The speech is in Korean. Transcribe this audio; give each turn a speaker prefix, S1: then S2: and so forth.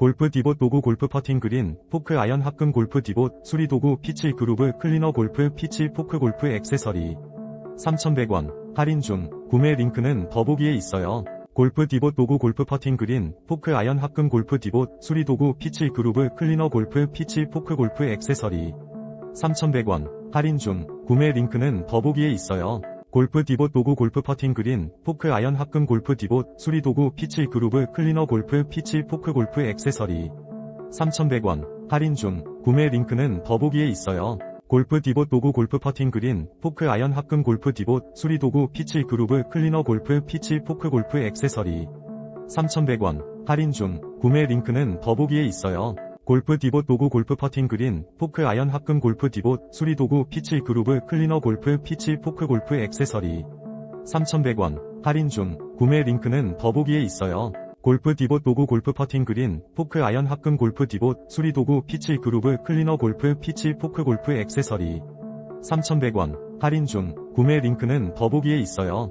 S1: 골프 디봇 도구 골프 퍼팅 그린, 포크 아연 합금 골프 디봇, 수리 도구 피치 그루브 클리너 골프 피치 포크 골프 액세서리. 3,100원. 할인 중. 구매 링크는 더보기에 있어요. 골프 디봇 도구 골프 퍼팅 그린, 포크 아연 합금 골프 디봇, 수리 도구 피치 그루브 클리너 골프 피치 포크 골프 액세서리. 3,100원. 할인 중. 구매 링크는 더보기에 있어요. 골프 디봇 도구 골프 퍼팅 그린, 포크 아연 합금 골프 디봇, 수리 도구 피치 그루브 클리너 골프 피치 포크 골프 액세서리. 3,100원. 할인 중. 구매 링크는 더보기에 있어요. 골프 디봇 도구 골프 퍼팅 그린, 포크 아연 합금 골프 디봇, 수리 도구 피치 그루브 클리너 골프 피치 포크 골프 액세서리. 3,100원. 할인 중. 구매 링크는 더보기에 있어요. 골프 디봇 도구 골프 퍼팅 그린, 포크 아연 합금 골프 디봇, 수리 도구 피치 그루브 클리너 골프 피치 포크 골프 액세서리. 3,100원. 할인 중. 구매 링크는 더보기에 있어요. 골프 디봇 도구 골프 퍼팅 그린, 포크 아연 합금 골프 디봇, 수리 도구 피치 그루브 클리너 골프 피치 포크 골프 액세서리. 3,100원. 할인 중. 구매 링크는 더보기에 있어요.